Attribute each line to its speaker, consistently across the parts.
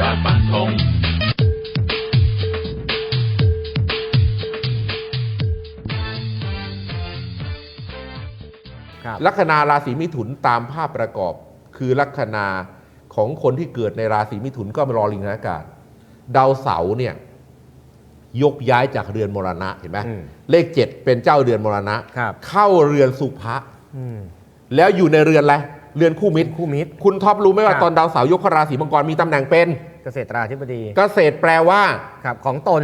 Speaker 1: ยอดปักธง
Speaker 2: ครับ
Speaker 3: ลัคนาราศีมิถุนตามภาพประกอบ คือลัคนาของคนที่เกิดในราศีมิถุนก็มารอลิงอากาศดาวเสาร์เนี่ยยกย้ายจากเรือนมรณะเห็นไหม
Speaker 2: อืม
Speaker 3: เลขเจ็ดเป็นเจ้าเรือนมรณะ
Speaker 2: ครับ
Speaker 3: เข้าเรือนสุภะ
Speaker 2: อืม
Speaker 3: แล้วอยู่ในเรือนอะไร เรือนคู่มิตร
Speaker 2: คู่มิตร
Speaker 3: คุณท็อปรู้ไหมว่า
Speaker 2: ครับ
Speaker 3: ตอนดาวเสาร์ยกเข้าราศีมังกรมีตำแหน่งเป็น
Speaker 2: เกษตราธิบดี
Speaker 3: เกษตรแปลว่า
Speaker 2: ครับของตน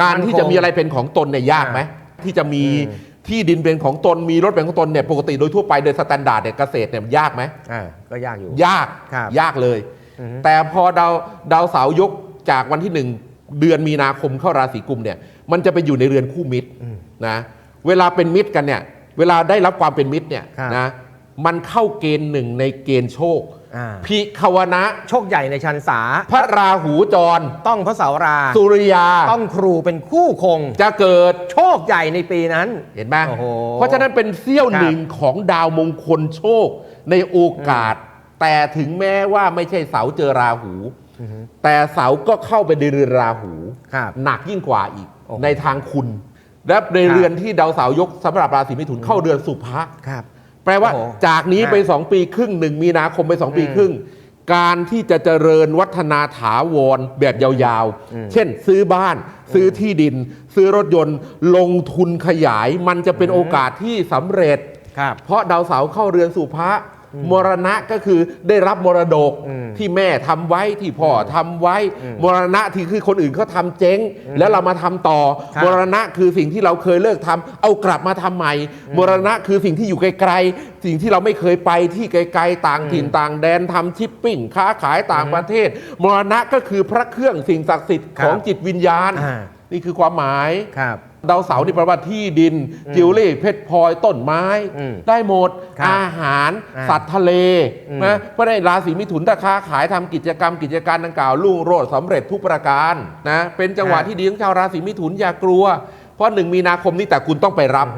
Speaker 3: การ
Speaker 2: มั่นคง
Speaker 3: ที่จะมีอะไรเป็นของตนเนี่ยยากไหมที่จะมี
Speaker 2: อืม
Speaker 3: ที่ดินเป็นของตนมีรถเป็นของตนเนี่ยปกติโดยทั่วไปโดยสแตนดาร์ดเนี่ยเกษตรเนี่ยมันยากไหม
Speaker 2: อ่าก็ยากอยู่
Speaker 3: ยาก
Speaker 2: ครับ
Speaker 3: ยากเลย
Speaker 2: อือฮึ
Speaker 3: แต่พอดาวดาวเสาร์ยกจากวันที่หนึ่งเดือนมีนาคมเข้าราศีกุมเนี่ยมันจะไปอยู่ในเรือนคู่มิตรนะเวลาเป็นมิตรกันเนี่ยเวลาได้รับความเป็นมิตรเนี่ย
Speaker 2: ครับ
Speaker 3: นะ มันเข้าเกณฑ์หนึ่งในเกณฑ์โชค
Speaker 2: อ่า
Speaker 3: พิควนะ
Speaker 2: โชคใหญ่ในชันษา
Speaker 3: พระราหูจร
Speaker 2: ต้องพระเสารา
Speaker 3: สุริยา
Speaker 2: ต้องครูเป็นคู่คง
Speaker 3: จะเกิด
Speaker 2: โชคใหญ่ในปีนั้น
Speaker 3: เห็นไหม
Speaker 2: โอ้โห
Speaker 3: เพราะฉะนั้นเป็นเสี้ยว
Speaker 2: ครับ
Speaker 3: หนึ่งของดาวมงคลโชคในโอกาส แต่ถึงแม้ว่าไม่ใช่เสาเจอราหู แต่เสาก็เข้าไปในเรือนราหู
Speaker 2: ครับ
Speaker 3: หนักยิ่งกว่าอีก
Speaker 2: โอ้โห
Speaker 3: ในทางคุณ และใน
Speaker 2: ครับ
Speaker 3: เรือนที่ดาวเสาร์ยกสำหรับราศีมิถุนเข้าเรือนสุภะ
Speaker 2: ครับ
Speaker 3: แปลว่า
Speaker 2: โอ้โห
Speaker 3: จากนี้ไป
Speaker 2: ครับ
Speaker 3: สองปีครึ่งหนึ่งมีนาคมไปสองปี
Speaker 2: อืม
Speaker 3: ครึ่ง การที่จะเจริญวัฒนาถาวรแบบยาว
Speaker 2: อืม
Speaker 3: ๆเช่น ซื้อบ้าน ซื้อที่ดิน ซื้อรถยนต์ลงทุนขยายมันจะเป็น
Speaker 2: อืม
Speaker 3: โอกาสที่สำเร็จ
Speaker 2: ครับ
Speaker 3: เพราะดาวเสาร์เข้าเรือนสู่พระ มรณะก็คือได้รับมรดก
Speaker 2: อืม
Speaker 3: ที่แม่ทำไว้ที่พ่อทำไว้
Speaker 2: อืม
Speaker 3: มรณะที่คือคนอื่นเขาทำเจ๊ง แล้วเรามาทำต่อ
Speaker 2: ครับ
Speaker 3: มรณะคือสิ่งที่เราเคยเลิกทำเอากลับมาทำใหม่ มรณะคือสิ่งที่อยู่ไกลๆสิ่งที่เราไม่เคยไปที่ไกลๆต่างถิ่นต่างแดนทำชิปปิ้งค้าขายต่างประเทศ มรณะก็คือพระเครื่องสิ่งศักดิ์สิทธิ์
Speaker 2: ครับ
Speaker 3: ของจิตวิญญาณ
Speaker 2: อ่า
Speaker 3: นี่คือความหมาย
Speaker 2: ครับ
Speaker 3: ดาวเสาร์นี่แปลว่าที่ดิน จิวเวลรี่เพชรพลอยต้นไม้
Speaker 2: อืม
Speaker 3: ได้หมด
Speaker 2: ครับ
Speaker 3: อาหาร
Speaker 2: อ่า
Speaker 3: สัตว์ทะเล
Speaker 2: อืม
Speaker 3: นะเพราะในราศีมิถุนถ้าค้าขายทำกิจกรรมกิจการดังกล่าวลุ่งโรจน์สำเร็จทุกประการนะเป็นจังหวะที่ดีของชาวราศีมิถุนอย่ากลัว เพราะหนึ่งมีนาคมนี้แต่คุณต้องไปรับ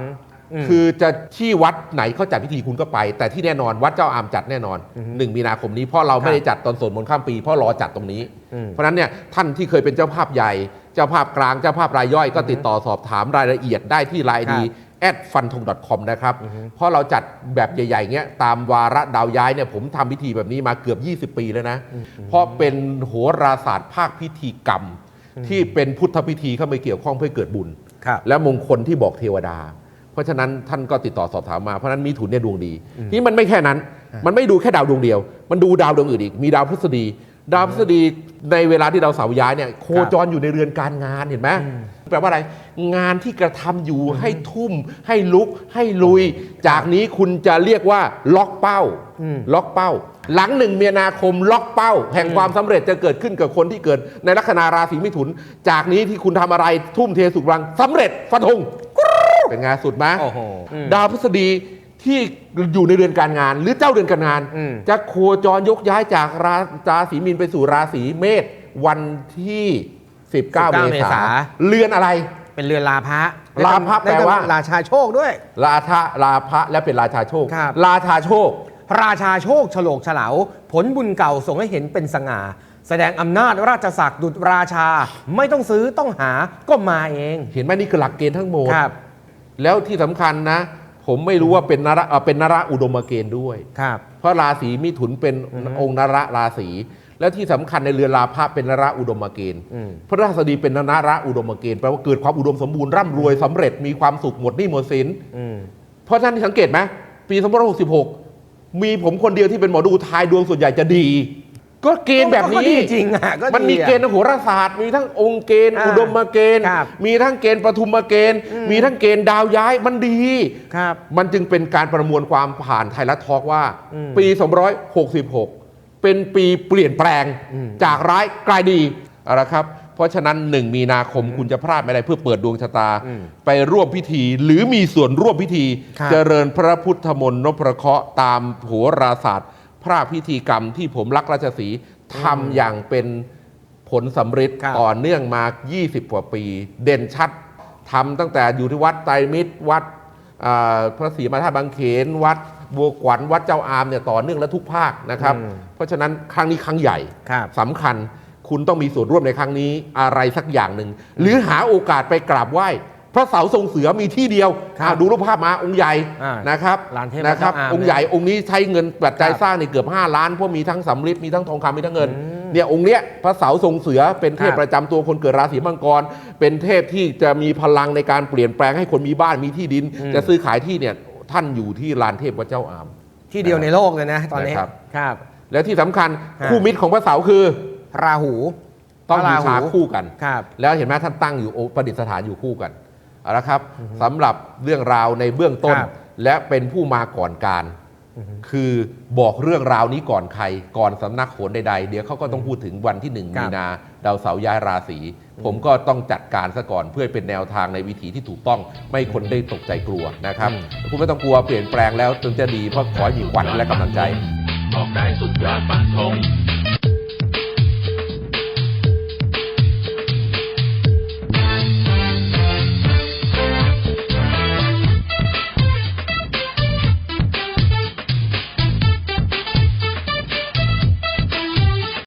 Speaker 3: คือจะที่วัดไหนเขาจัดพิธีคุณก็ไป แต่ที่แน่นอนวัดเจ้าอามจัดแน่นอนหนึ่งมีนาคมนี้เพราะเราไม่ได้จัดตอนสวดมนต์ข้ามปีเพราะรอจัดตรงนี้
Speaker 2: อืม
Speaker 3: เพราะฉะนั้นเนี่ยท่านที่เคยเป็นเจ้าภาพใหญ่ เจ้าภาพกลางเจ้าภาพรายย่อยก็ติดต่อสอบถามรายละเอียดได้ที่ไลน์ดี at fun t o n com นะครับ เพราะเราจัดแบบใหญ่ๆเงี้ยตามวาระดาวย้ายเนี่ยผมทำพิธีแบบนี้มาเกือบ 20 ปีแล้วนะ เพราะเป็นโหราศาสตร์ภาคพิธีกรรม ที่เป็นพุทธพิธีเข้ามาเกี่ยวข้องเพื่อให้เกิดบุญ
Speaker 2: ครับ
Speaker 3: และมงคลที่บอกเทวดา เพราะฉะนั้นท่านก็ติดต่อสอบถามมา เพราะฉะนั้นมีถุนเนี่ยดวงดี นี่มันไม่แค่นั้น มันไม่ดูแค่ดาวดวงเดียว มันดูดาวดวงอื่นอีก มีดาวพฤษฎี ดาวพฤษฎีในเวลาที่ดาวเสาร์ย้ายเนี่ยโคจรอยู่ในเรือนการงานเห็นไหมแปลว่าอะไร งานที่กระทำอยู่ให้ทุ่ม ให้ลุก ให้ลุย จากนี้คุณจะเรียกว่าล็อกเป้า
Speaker 2: อืม
Speaker 3: ล็อกเป้า หลังหนึ่งมีนาคมล็อกเป้า แห่งความสำเร็จจะเกิดขึ้นกับคนที่เกิด ในลัคนาราศีมิถุน จากนี้ที่คุณทำอะไรทุ่มเทสุดรังสำเร็จฟันธงเป็นไงานสุดไหม
Speaker 2: โอ้โหอืม
Speaker 3: ดาวพฤษฎี ที่อยู่ในเรือนการงาน หรือเจ้าเรือนการงาน
Speaker 2: อืม
Speaker 3: จะโคจรยกย้ายจากราราศีมีนไปสู่ราศีเมษวันที่ 19เม
Speaker 2: เม
Speaker 3: ษา
Speaker 2: ษา
Speaker 3: เรือนอะไร
Speaker 2: เป็นเรือนลาภะ
Speaker 3: ลาภะแปลว่า
Speaker 2: ราชาโชคด้วย
Speaker 3: ราชาลาภะและเป็นราชาโชค
Speaker 2: ครับ
Speaker 3: ราชาโชค
Speaker 2: พระราชาโชคฉลกฉลาวผลบุญเก่าส่งให้เห็นเป็นสง่า แสดงอำนาจราชศักดิ์ดุจราชา ไม่ต้องซื้อต้องหาก็มาเอง
Speaker 3: เห็นไหมนี่คือหลักเกณฑ์ทั้งหมด
Speaker 2: ครับ
Speaker 3: แล้วที่สำคัญนะ ผมไม่รู้ว่าเป็นนระเอ่อเป็นนระอุดมเกณฑ์ด้วย
Speaker 2: ครับ
Speaker 3: เพราะราศีมิถุนเป็นองค์นระราศีและที่สำคัญในเรือนราพะเป็นนระอุดมเกณฑ์
Speaker 2: อืม
Speaker 3: พระราษฎีเป็นนระอุดมเกณฑ์แปลว่าเกิดความอุดมสมบูรณ์ร่ำรวยสำเร็จมีความสุขหมดหนี้หมดสิน
Speaker 2: อืม
Speaker 3: เพราะท่านสังเกตไหมปี 2566 มีผมคนเดียวที่เป็นหมอดูทายดวงส่วนใหญ่จะดี ก็เกณฑ์แบบ
Speaker 2: ก็
Speaker 3: นี้
Speaker 2: ดีจริงอะก็ดี
Speaker 3: มันมี
Speaker 2: อะ
Speaker 3: เกณฑ์โหราศาสตร์ มีทั้งองค์เกณฑ์
Speaker 2: อ่า
Speaker 3: อุดมเกณฑ์
Speaker 2: ครับ
Speaker 3: มีทั้งเกณฑ์ปฐุมเกณฑ์ มีทั้งเกณฑ์ดาวย้ายมันดี
Speaker 2: ครับ
Speaker 3: มันจึงเป็นการประมวลความผ่านไทยรัฐทอล์กว่า
Speaker 2: อืม
Speaker 3: ปี266 เป็นปีเปลี่ยนแปลง
Speaker 2: อืม
Speaker 3: จากร้ายกลายดีเอาละครับ เพราะฉะนั้น1มีนาคมคุณจะพลาดไม่ได้เพื่อเปิดดวงชะตา
Speaker 2: อืม
Speaker 3: ไปร่วมพิธีหรือมีส่วนร่วมพิธี
Speaker 2: ครับ
Speaker 3: เจริญพระพุทธมนต์นพเคราะห์ตามโหราศาสตร์ พระพิธีกรรมที่ผมรักราชสีห์ทำอย่างเป็นผลสำเร็จ
Speaker 2: ครับ
Speaker 3: ต่อเนื่องมา 20 กว่าปี เด่นชัดทำตั้งแต่อยู่ที่วัดไตรมิตร วัดอ่าพระศรีมาธาตุบางเขน วัดบัวขวัญวัดเจ้าอามเนี่ยต่อเนื่องและทุกภาคนะครับ
Speaker 2: อืม
Speaker 3: เพราะฉะนั้นครั้งนี้ครั้งใหญ่
Speaker 2: ครับ
Speaker 3: สำคัญคุณต้องมีส่วนร่วมในครั้งนี้อะไรสักอย่างหนึ่ง หรือหาโอกาสไปกราบไหว้ พระเสาทรงเสือมีที่เดียว
Speaker 2: ครับ
Speaker 3: อะดูรูปภาพมาองค์ใหญ่
Speaker 2: อ่า
Speaker 3: นะครับ
Speaker 2: ลานเทพ
Speaker 3: นะครับ
Speaker 2: พระเจ้าอาม
Speaker 3: องค์ใหญ่องค์นี้ใช้เงินปัจจัย
Speaker 2: ครับ
Speaker 3: สร้างนี่เกือบ 5 ล้านเพราะมีทั้งสำริดมีทั้งทองคำมีทั้งเงิน
Speaker 2: อืม
Speaker 3: เนี่ยองค์เนี้ยพระเสาทรงเสือเป็นเทพ
Speaker 2: ครับ
Speaker 3: ประจำตัวคนเกิดราศีมังกร เป็นเทพที่จะมีพลังในการเปลี่ยนแปลงให้คนมีบ้านมีที่ดิน
Speaker 2: อืม
Speaker 3: จะซื้อขายที่เนี่ยท่านอยู่ที่ลานเทพพระเจ้าอาม
Speaker 2: ที่เดียวในโลกเลยนะตอนนี้
Speaker 3: นะครับ
Speaker 2: ครับ
Speaker 3: และที่สำคัญ
Speaker 2: ฮะ
Speaker 3: คู่มิตรของพระเสาคือ
Speaker 2: ราหู
Speaker 3: ต้อง
Speaker 2: พระ
Speaker 3: บู
Speaker 2: รา
Speaker 3: ชา
Speaker 2: หู
Speaker 3: คู่กัน
Speaker 2: ครับ
Speaker 3: แล้วเห็นไหมท่านตั้งอยู่โอประดิษฐานอยู่คู่กัน เอาละครับสำหรับเรื่องราวในเบื้องต้น
Speaker 2: ครับ
Speaker 3: และเป็นผู้มาก่อนการ คือบอกเรื่องราวนี้ก่อนใครก่อนสำนักโหนใดๆ เดี๋ยวเขาก็ต้องพูดถึงวันที่หนึ่ง
Speaker 2: ครับ
Speaker 3: มีนาดาวเสาร์ย้ายราศีผมก็ต้องจัดการซะก่อนเพื่อเป็นแนวทางในวิถีที่ถูกต้อง ไม่ให้คนได้ตกใจกลัวนะครับ
Speaker 2: อืม
Speaker 3: คุณไม่ต้องกลัวเปลี่ยนแปลงแล้วจนจะดีเพราะขอให้มีขวัญและกำลังใจ
Speaker 1: ออกได้สุดยอดฟันธง